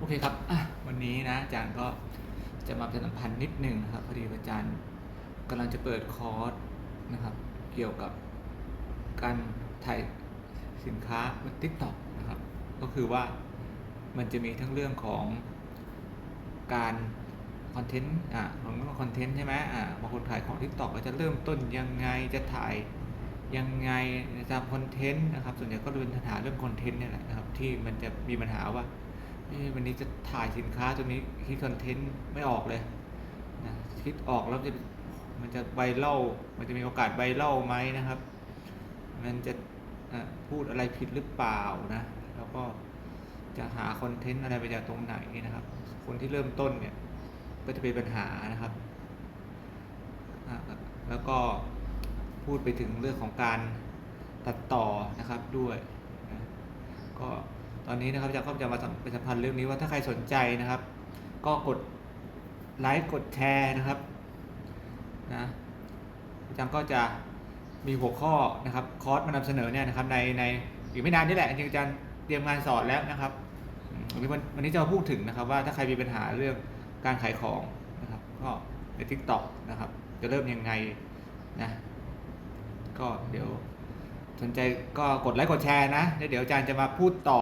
โอเคครับวันนี้นะอาจารย์ก็จะมาเป็นสัมพันธ์นิดหนึ่งนะครับพอดีอาจารย์กำลังจะเปิดคอร์สนะครับ เกี่ยวกับการถ่ายสินค้าบน t ิ k t o k นะครับ ก็คือว่ามันจะมีทั้งเรื่องของการคอนเทนต์อะของเรื่องคอนเทนต์ใช่ไหมอะบางคนขายของ TikTok ก็จะเริ่มต้นยังไงจะถ่ายยังไงจะทำคอนเทนต์นะครับ ส่วนใหญ่ก็เป็นปัญหาเรื่องคอนเทนต์นี่แหละนะครับ ที่มันจะมีปัญหาว่า เอ๊วันนี้จะถ่ายสินค้าตัวนี้คิดคอนเทนต์ไม่ออกเลยนะคิดออกแล้วจะมันจะไวรัลมันจะมีโอกาสไวรัลไหมนะครับ มันจะพูดอะไรผิดหรือเปล่านะแล้วก็จะหาคอนเทนต์อะไรไปจากตรงไหนนะครับ คนที่เริ่มต้นเนี่ยก็จะเป็นปัญหานะครับอะแล้วก็พูดไปถึงเรื่องของการตัดต่อนะครับด้วยนะก็ ตอนนี้นะครับอาจารย์ก็จะมาประชาสัมพันธ์เรื่องนี้ว่าถ้าใครสนใจนะครับ ก็กดไลค์กดแชร์นะครับนะอาจารย์ก็จะมีหัวข้อนะครับคอร์สมานำเสนอเนี่ยนะครับในในอีกไม่นานนี่แหละจริงๆอาจารย์เตรียมงานสอนแล้วนะครับวันนี้วันนี้จะมาพูดถึงนะครับ ว่าถ้าใครมีปัญหาเรื่องการขายของนะครับ ก็ใน t ิ k t o k นะครับ จะเริ่มยังไงนะก็เดี๋ยวสนใจก็กดไลค์กดแชร์นะเดี๋ยวอาจารย์จะมาพูดต่อ